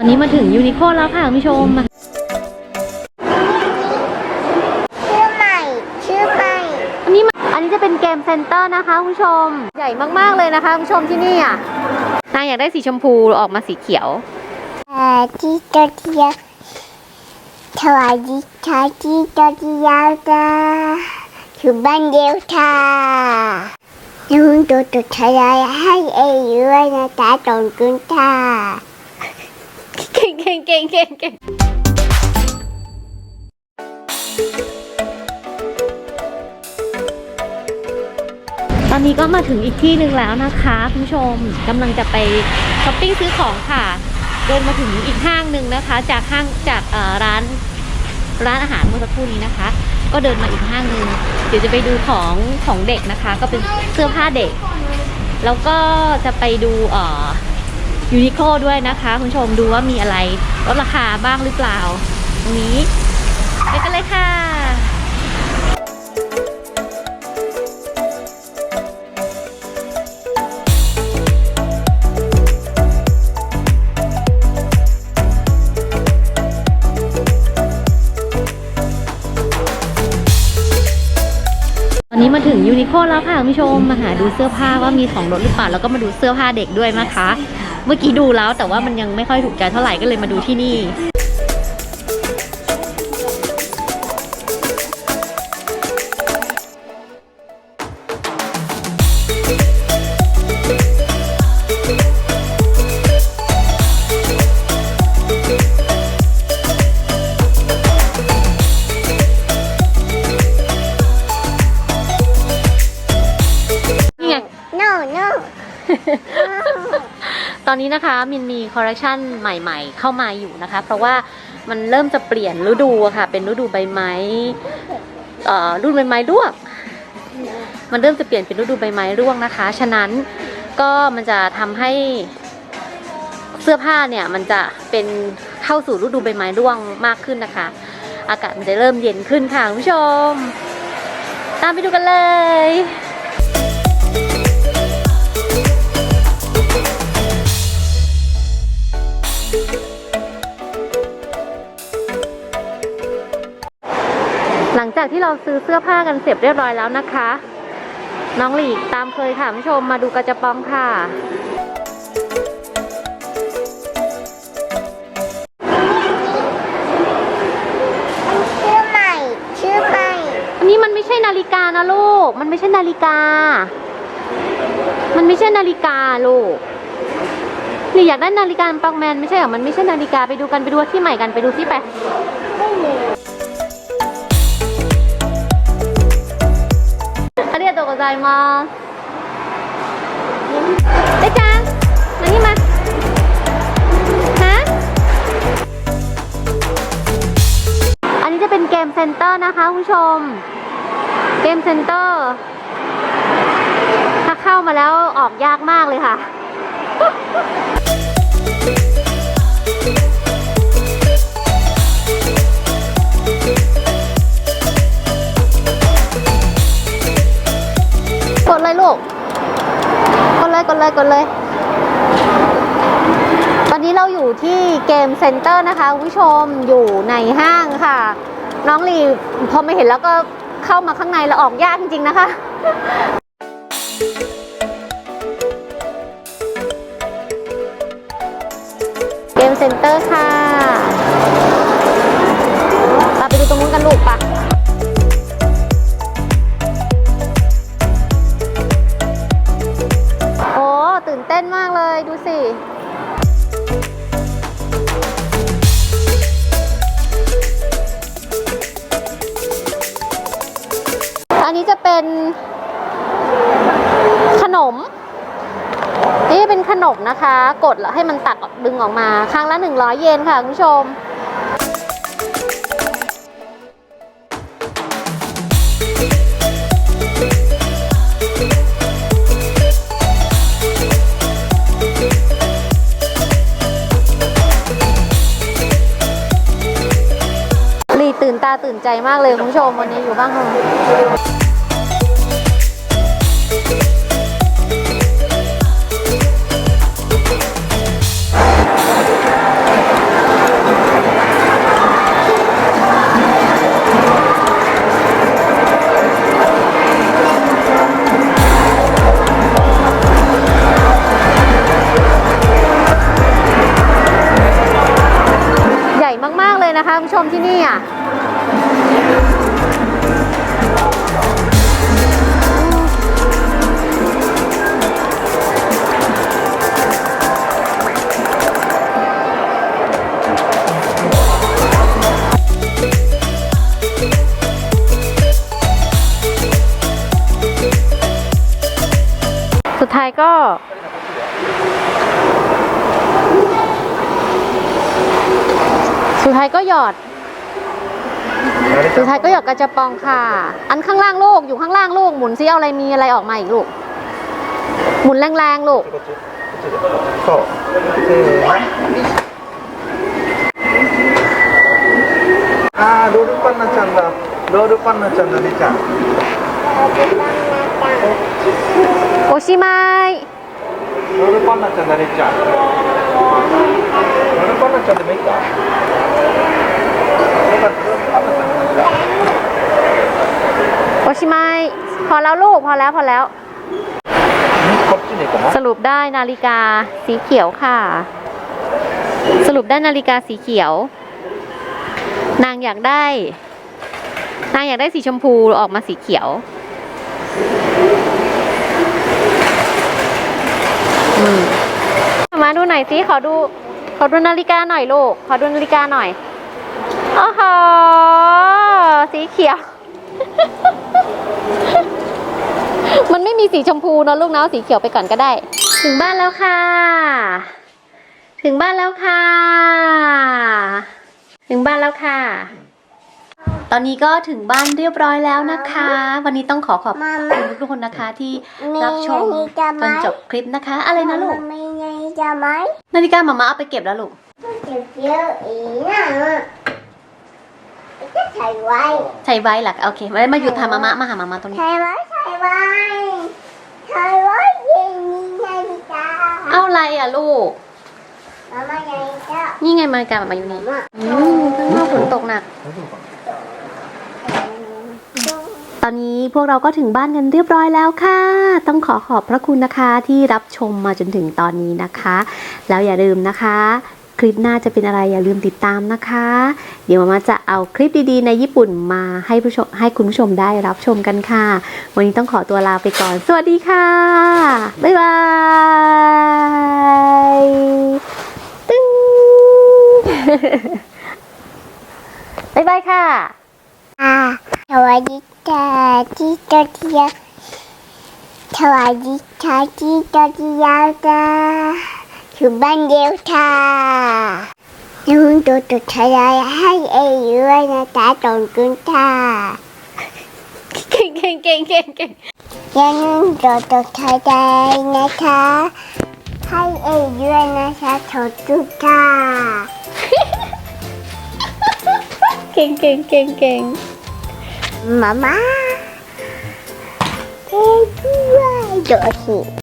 วันนี้มาถึงยูนิโคแล้วค่ะคุณผู้ชมมาชื่อใหม่ ชื่อใหม่ อันนี้มาอันนี้จะเป็นเกมเซ็นเตอร์นะคะคุณผู้ชม ใหญ่มากๆเลยนะคะคุณผู้ชมที่นี่อะนางอยากได้สีชมพูออกมาสีเขียว เอ่อที่ตัวเดียวสวัสดีค่ะที่ตัวเดียวจ้าอยู่บ้านเดียวค่ะนุ่งตัวตัวชายให้เองด้วยนะจ๊ะตรงกุนค่ะเก่งเก่งเก่งเก่งตอนนี้ก็มาถึงอีกที่หนึ่งแล้วนะคะคุณผู้ชมกำลังจะไปช้อปปิ้งซื้อของค่ะ เดินมาถึงอีกห้างหนึ่งนะคะ จากห้างจากร้านร้านอาหารเมื่อสักครู่นี้นะคะ ก็เดินมาอีกห้างหนึ่งเดี๋ยวจะไปดูของของเด็กนะคะ ก็เป็นเสื้อผ้าเด็ก แล้วก็จะไปดูเอ่อ ยูนิโคด้วยนะคะคุณผู้ชมดูว่ามีอะไรลดราคาบ้างหรือเปล่า ตรงนี้ไปกันเลยค่ะ ตอนนี้มาถึงยูนิโคแล้วค่ะคุณผู้ชมมาหาดูเสื้อผ้าว่ามีของลดหรือเปล่าแล้วก็มาดูเสื้อผ้าเด็กด้วยนะคะ เมื่อกี้ดูแล้วแต่ว่ามันยังไม่ค่อยถูกใจเท่าไหร่ก็เลยมาดูที่นี่นี่ไง no no ตอนนี้นะคะมินมีคอลเลคชันใหม่ ๆ เข้ามาอยู่นะคะ เพราะว่ามันเริ่มจะเปลี่ยนฤดูะค่ะ เป็นฤดูใบไม้เอ่อรุ่นใบไม้ร่วงมันเริ่มจะเปลี่ยนเป็นฤดูใบไม้ร่วงนะคะ ฉะนั้นก็มันจะทำให้เสื้อผ้าเนี่ยมันจะเป็นเข้าสู่ฤดูใบไม้ร่วงมากขึ้นนะคะ อากาศมันจะเริ่มเย็นขึ้นค่ะคุณผู้ชม ตามไปดูกันเลย ที่เราซื้อเสื้อผ้ากันเสร็จเรียบร้อยแล้วนะคะ น้องหลีกตามเคยค่ะคุณผู้ชมมาดูกระจะปองค่ะ ชื่อใหม่ ชื่อใหม่อันนี้มันไม่ใช่นาฬิกานะลูก มันไม่ใช่นาฬิกา มันไม่ใช่นาฬิกาลูกหลีอยากได้นาฬิกาปองแมนไม่ใช่เหรอ มันไม่ใช่นาฬิกาไปดูกันไปดูที่ใหม่กันไปดูที่ไปありがとうございます。เด็กจังมานี่มา ฮะ อันนี้จะเป็นเกมเซ็นเตอร์นะคะคุณผู้ชม เกมเซ็นเตอร์ ถ้าเข้ามาแล้วออกยากมากเลยค่ะ มเซ็นเตอร์นะคะคุณผู้ชมอยู่ในห้างค่ะ น้องลีพอไม่เห็นแล้วก็เข้ามาข้างในแล้วออกยากจริงๆนะคะเกมเซ็นเตอร์ค่ะ เป็นขนม นี่เป็นขนมนะคะ กดแล้วให้มันตัดดึงออกมา ครั้งละ 100 เยนค่ะคุณผู้ชมลีตื่นตาตื่นใจมากเลยคุณผู้ชมวันนี้อยู่บ้างค่ะ มที่นี่อะสุดท้ายก็สุดท้ายก็หยอด สุดท้ายก็หยอดกระจะปองค่ะ อันข้างล่างลูก อยู่ข้างล่างลูก หมุนซิเอาอะไรมีอะไรออกมาอีกลูก หมุนแรงๆลูก そうせーのあーロールパンナちゃんだロールパンナちゃんだねちゃん โอชิไมาย ロールパンナちゃんだねちゃんロールパンナちゃんでもいいかよか แล้วลูกพอแล้วพอแล้ว สรุปได้นาฬิกาสีเขียวค่ะ สรุปได้นาฬิกาสีเขียว นางอยากได้ นางอยากได้สีชมพูออกมาสีเขียว มาดูหน่อยสิขอดู ขอดูนาฬิกาหน่อยลูก ขอดูนาฬิกาหน่อยอ๋อสีเขียว มันไม่มีสีชมพูเนอะลูกเนาะสีเขียวไปก่อนก็ได้ ถึงบ้านแล้วค่ะ ถึงบ้านแล้วค่ะ ถึงบ้านแล้วค่ะ ตอนนี้ก็ถึงบ้านเรียบร้อยแล้วนะคะ วันนี้ต้องขอขอบคุณทุกคนนะคะที่รับชมจนจบคลิปนะคะ อะไรนะลูกไม่ไงจะไหมนาฬิกาหมามาเอาไปเก็บแล้วลูกเก็บเยอะอีนะจะใส่ไว้ใช้ไว้หลักโอเคมามาหยุดทำมามามาหามามาตรงนี้ใส่ไว้ วันชายว่เย็นนี้นาฬิาเอาอะไรอะลูก มามานาฬิกานี่ไงมาฬิกามาอยู่นี่อืมข้างนอกฝนตกหนัก ตอนนี้พวกเราก็ถึงบ้านกันเรียบร้อยแล้วค่ะ ต้องขอขอบพระคุณนะคะที่รับชมมาจนถึงตอนนี้นะคะ แล้วอย่าลืมนะคะ คลิปหน้าจะเป็นอะไรอย่าลืมติดตามนะคะ เดี๋ยวมามาจะเอาคลิปดีๆ ในญี่ปุ่นมาให้ผู้ชมให้คุณผู้ชมได้รับชมกันค่ะ วันนี้ต้องขอตัวลาไปก่อน สวัสดีค่ะ บ๊ายบายตึ้งบ๊ายบายค่ะอ่าสวัสดีค่ะที่ตอที่ยาสวัสดีค่ะที่ตอที่ยจ้าอยู่บ้านเดียวค่ะนุ่งตัวตัวชายให้เอ๋ยด้วยนะจ๊ะตรงกุนค่ะเก่งเก่งเก่งเก่งเก่งอย่า นุ่งตัวตัวชายนะคะให้เอ๋ยด้วยนะคะตรงกุนค่ะเก่งเก่งเก่งเก่งมาม่าเฮ้ยด้วยโดดสิ